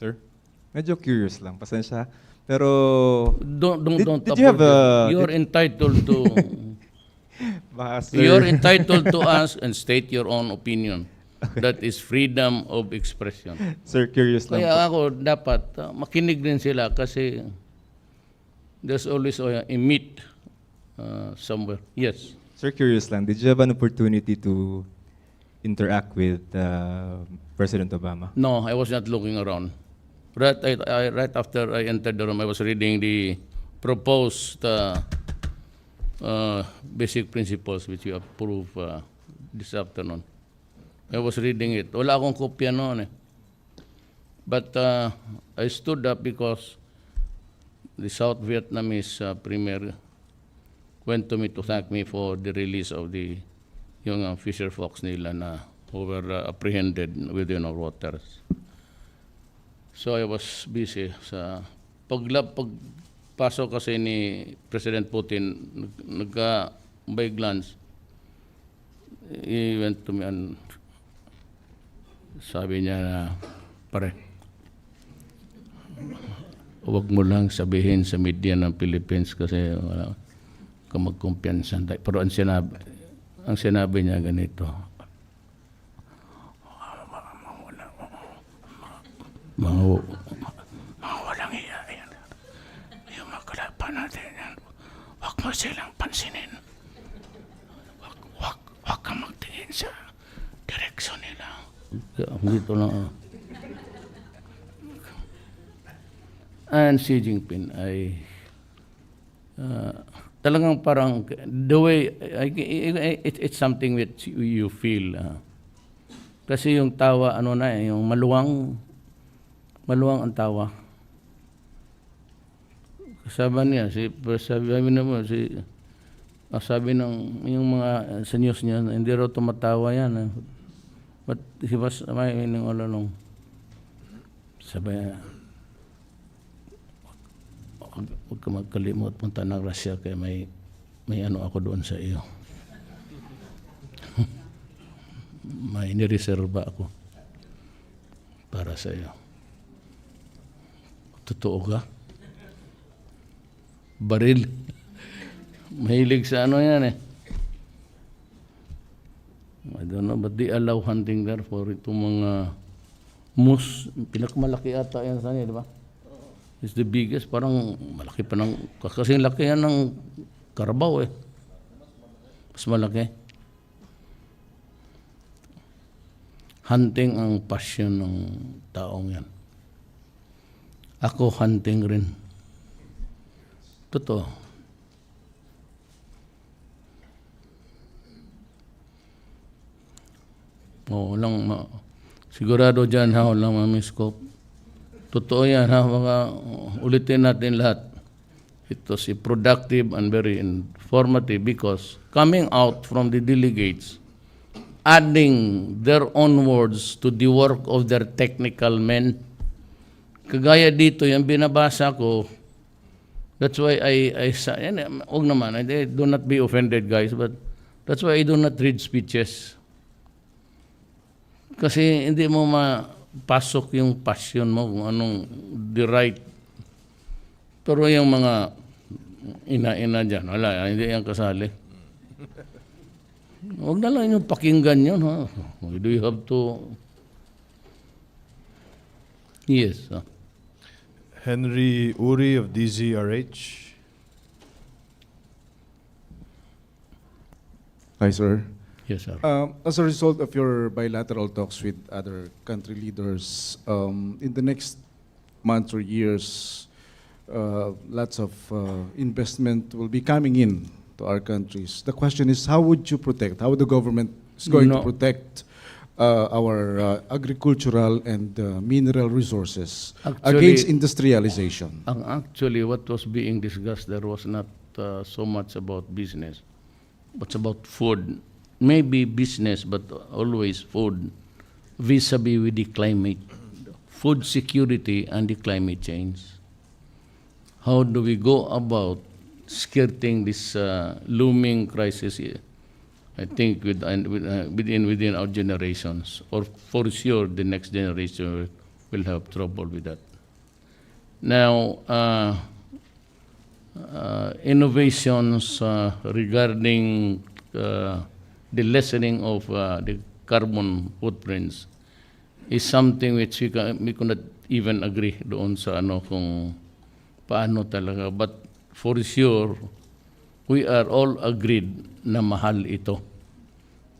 Sir, medyo curious lang. Pasensya. Pero, Don't, don't, Did- don't did you have a- You're entitled to, baka sir... you're entitled to ask and state your own opinion. That is freedom of expression. Sir, curious lang Kaya po. ako dapat uh, makinig din sila kasi there's always a, a meet uh, somewhere. Yes. Sir, curious lang. Did you have an opportunity to interact with uh, President Obama? No, I was not looking around. Right, I, I, right after I entered the room, I was reading the proposed uh, uh, basic principles which you approve uh, this afternoon. I was reading it. Wala akong kopya noon eh. But uh, I stood up because the South Vietnamese uh, premier went to me to thank me for the release of the yung uh, fisher folks nila na who were uh, apprehended within our waters. So I was busy sa pagla pagpasok kasi ni President Putin nag, nagka by glance he went to me and sabi niya na pare huwag mo lang sabihin sa media ng Philippines kasi wala ka magkumpiyansa. Pero ang sinabi, ang sinabi niya ganito, mga, mga walang iya yan. Yung mga natin yan, huwag mo silang pansinin. Huwag, huwag, huwag ka magtingin sa direksyon nila. Dito lang. ah. And Xi Jinping ay uh, talagang parang the way it, it's something which you feel uh, kasi yung tawa ano na eh, yung maluwang maluwang ang tawa sabi niya si sabi naman si ah, sabi ng yung mga sa news niya hindi raw tumatawa yan eh. but he was smiling all along sabi niya huwag, ka magkalimot punta ng Russia kaya may may ano ako doon sa iyo. may nireserba ako para sa iyo. Totoo ka? Baril. Mahilig sa ano yan eh. I don't know, but they allow hunting there for itong mga moose. Pinakamalaki ata yan sa niya, di ba? is the biggest. Parang malaki pa ng, kasing laki yan ng karabaw eh. Mas malaki. Hunting ang passion ng taong yan. Ako hunting rin. Totoo. Oo, lang ma sigurado dyan ha, walang mamiscope. Totoo yan ha, mga ulitin natin lahat. It was productive and very informative because coming out from the delegates, adding their own words to the work of their technical men, kagaya dito, yung binabasa ko, that's why I, I yan, huwag naman, I, do not be offended guys, but that's why I do not read speeches. Kasi hindi mo mapasok yung passion mo kung anong the right. Pero yung mga ina-ina dyan, wala, hindi yan kasali. Huwag na lang yung pakinggan yun, ha? Do you have to... Yes, ha? Henry Uri of DZRH. Hi, sir. Yes, sir. Um, as a result of your bilateral talks with other country leaders, um, in the next months or years, uh, lots of uh, investment will be coming in to our countries. The question is, how would you protect? How the government is going No. to protect uh, our uh, agricultural and uh, mineral resources Actually- against industrialization? Ang actually, what was being discussed there was not uh, so much about business, but about food. Maybe business, but always food, vis-a-vis with the climate, food security and the climate change. How do we go about skirting this uh, looming crisis here? I think with, uh, within within our generations, or for sure the next generation will have trouble with that. Now, uh, uh, innovations uh, regarding uh, the lessening of uh, the carbon footprints is something which we, ca- we could not even agree doon sa ano kung paano talaga. But for sure, we are all agreed na mahal ito.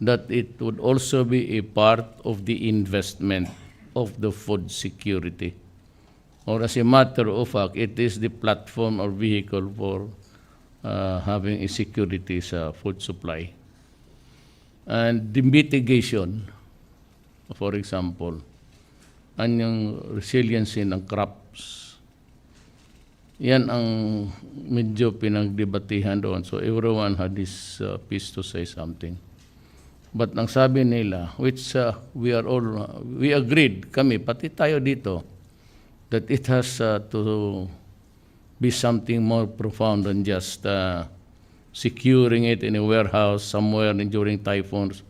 That it would also be a part of the investment of the food security. Or as a matter of fact, it is the platform or vehicle for uh, having a security sa food supply. And the mitigation, for example, anyang resiliency ng crops. Yan ang medyo pinagdebatihan doon. So everyone had this uh, piece to say something. But ang sabi nila, which uh, we are all, uh, we agreed, kami, pati tayo dito, that it has uh, to be something more profound than just uh, securing it in a warehouse somewhere in- during typhoons.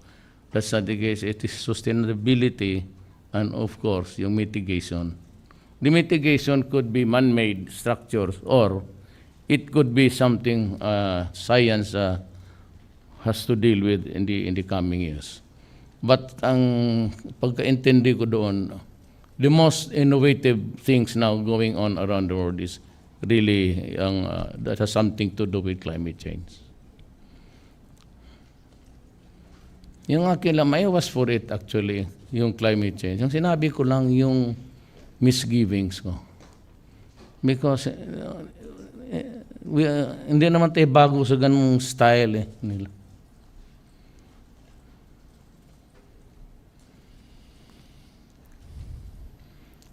That's not the case. It is sustainability and of course yung mitigation. The mitigation could be man-made structures or it could be something uh, science uh, has to deal with in the in the coming years. But ang pagkaintindi ko doon, the most innovative things now going on around the world is really ang uh, that has something to do with climate change. Yung akin lang, was for it actually, yung climate change. Yung sinabi ko lang yung misgivings ko. Because uh, we, uh, hindi naman tayo bago sa ganung style eh, nila.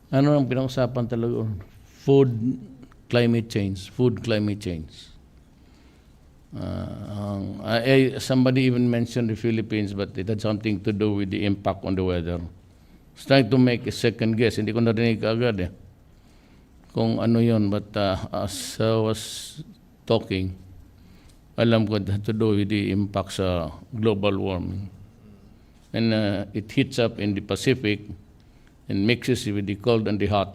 Ano ang pinag-usapan talaga? Food climate change. Food climate change. Uh, I, I- somebody even mentioned the Philippines, but it had something to do with the impact on the weather. Was trying to make a second guess. Hindi ko narinig agad eh. Kung ano yon but uh, as I was talking, alam ko it had to do with the impact sa global warming. And uh, it hits up in the Pacific and mixes with the cold and the hot.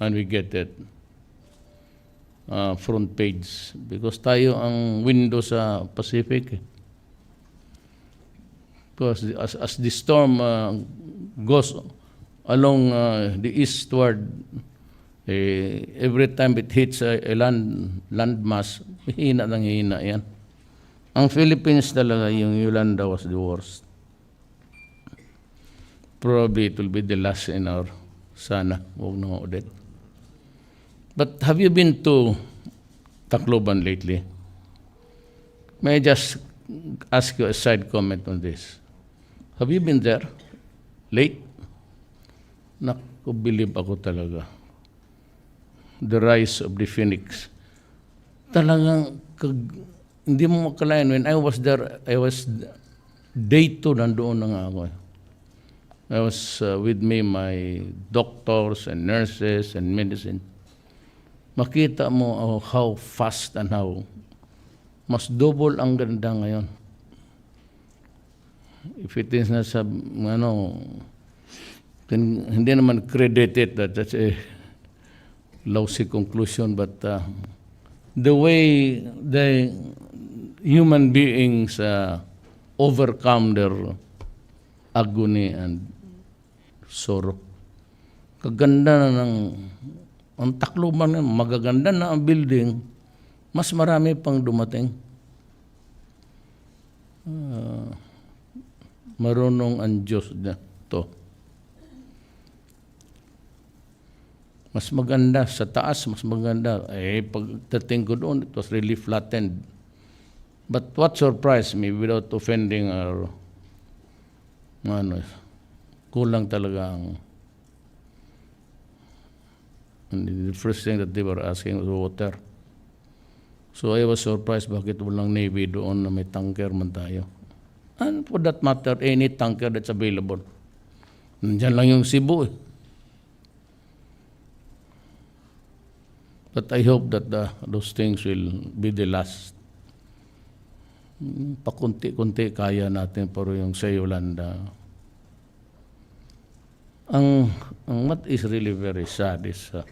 And we get that uh, front page because tayo ang window sa Pacific. eh. Because as, as the storm uh, goes along uh, the eastward, eh, every time it hits a, a land landmass, hina ng hina yan. Ang Philippines talaga, yung Yolanda was the worst. Probably it will be the last in our sana. Huwag na ulit. But have you been to Tacloban lately? May I just ask you a side comment on this? Have you been there? Late? Naku, believe ako talaga. The rise of the phoenix. Talagang, kag, hindi mo makalain. When I was there, I was, day two, nandoon na nga ako. I was uh, with me, my doctors and nurses and medicine. Makita mo oh, how fast and how mas double ang ganda ngayon. If it is na sa, ano, hin- hindi naman credited that that's a lousy conclusion, but uh, the way the human beings uh, overcome their agony and sorrow. Kaganda na ng ang Tacloban, na, magaganda na ang building, mas marami pang dumating. Ah, marunong ang Diyos na to. Mas maganda sa taas, mas maganda. Eh, pagdating ko doon, it was really flattened. But what surprised me, without offending our, ano, kulang talaga ang And the first thing that they were asking was water. So I was surprised bakit walang Navy doon na may tanker man tayo. And for that matter, any tanker that's available. Nandyan lang yung Cebu eh. But I hope that the, those things will be the last. Mm, Pakunti-kunti kaya natin pero yung sa Yolanda. ang, ang what is really very sad is uh,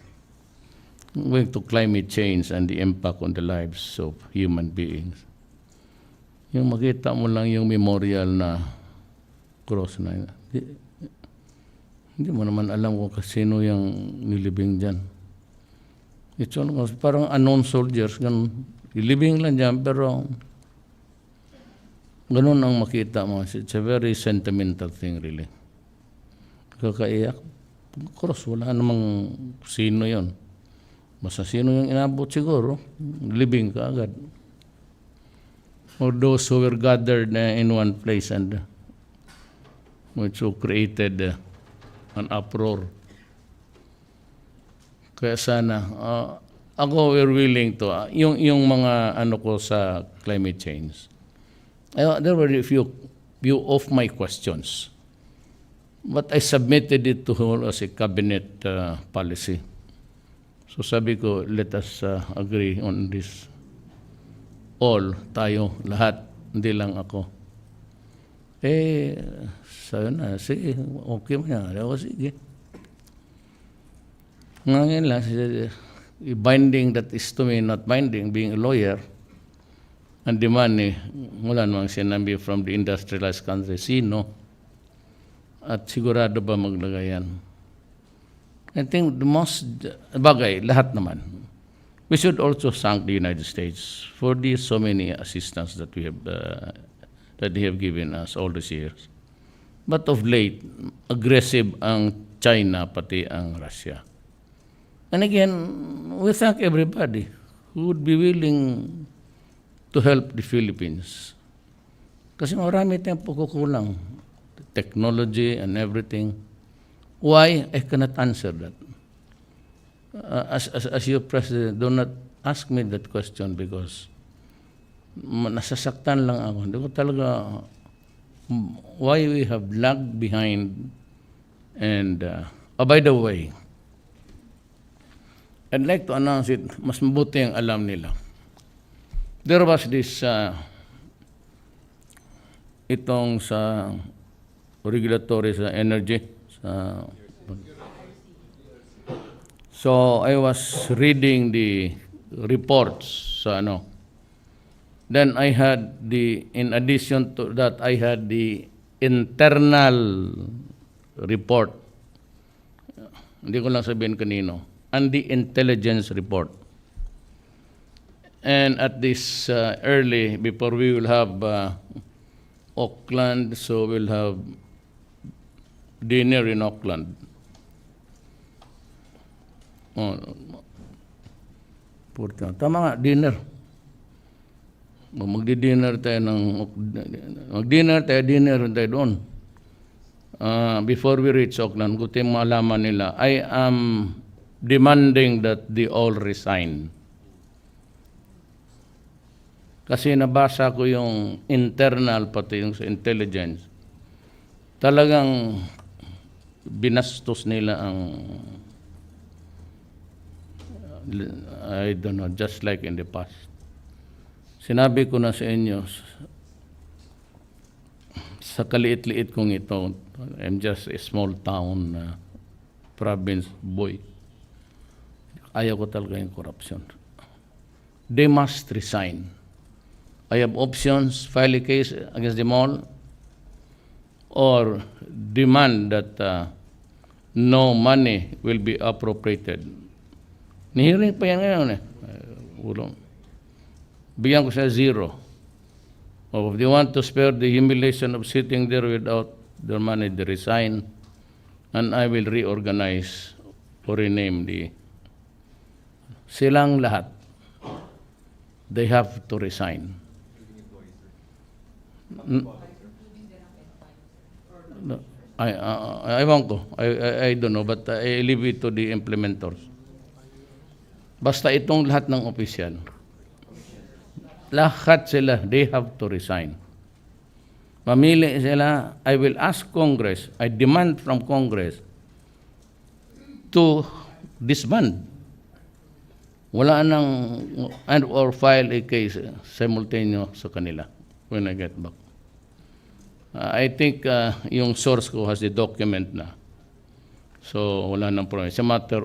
going to climate change and the impact on the lives of human beings. Yung makita mo lang yung memorial na cross na yun. Di, hindi mo naman alam kung sino yung nilibing dyan. It's almost parang unknown soldiers, ganun. Nilibing lang dyan, pero ganun ang makita mo. It's a very sentimental thing, really. Kakaiyak. Cross, wala namang sino yon. Basta sino yung inabot siguro, living ka agad. Or those who were gathered uh, in one place and uh, which who created uh, an uproar. Kaya sana, uh, ako we're willing to, uh, yung, yung mga ano ko sa climate change, uh, there were a few, few of my questions. But I submitted it to her as a cabinet uh, policy. So sabi ko, let us uh, agree on this. All, tayo, lahat, hindi lang ako. Eh, sabi na, sige, okay mo yan. Ako, sige. Ngayon lang, si- binding that is to me not binding, being a lawyer, and the money, wala namang sinabi from the industrialized country, sino? At sigurado ba maglagay yan? I think the most, bagay, lahat naman. We should also thank the United States for the so many assistance that we have, uh, that they have given us all these years. But of late, aggressive ang China pati ang Russia. And again, we thank everybody who would be willing to help the Philippines. Kasi marami tayong pagkukulang. Technology and everything. Why? I cannot answer that. Uh, as, as, as your president, do not ask me that question because nasasaktan lang ako. Hindi ko talaga, mm, why we have lagged behind and, uh, oh, by the way, I'd like to announce it, mas mabuti ang alam nila. There was this, uh, itong sa regulatory sa energy, sa So I was reading the reports sa ano. Then I had the in addition to that I had the internal report. Hindi ko lang sabihin kanino. And the intelligence report. And at this uh, early, before we will have uh, Auckland, so we'll have dinner in Auckland. Oh, Puta. Tama nga, dinner. Magdi-dinner tayo ng... Mag-dinner tayo, dinner tayo doon. Ah, before we reach Auckland, kuti malaman nila, I am demanding that they all resign. Kasi nabasa ko yung internal, pati yung sa intelligence. Talagang binastos nila ang I don't know, just like in the past. Sinabi ko na sa inyo, sa kaliit-liit kong ito, I'm just a small town uh, province boy. Ayaw ko talaga yung corruption. They must resign. I have options, file a case against them all, or demand that uh, no money will be appropriated. Nihiring pa yan ngayon eh. Uh, ulong. Bigyan ko siya zero. Or if they want to spare the humiliation of sitting there without their money, they resign. And I will reorganize or rename the... Silang lahat. They have to resign. N- No, I, I, I. I, I, I don't know, but I leave it to the implementors. Basta itong lahat ng opisyal, lahat sila, they have to resign. Mamili sila, I will ask Congress, I demand from Congress to disband. Wala nang, and or file a case simultaneous sa kanila when I get back. Uh, I think uh, yung source ko has the document na. So, wala nang problem. It's a matter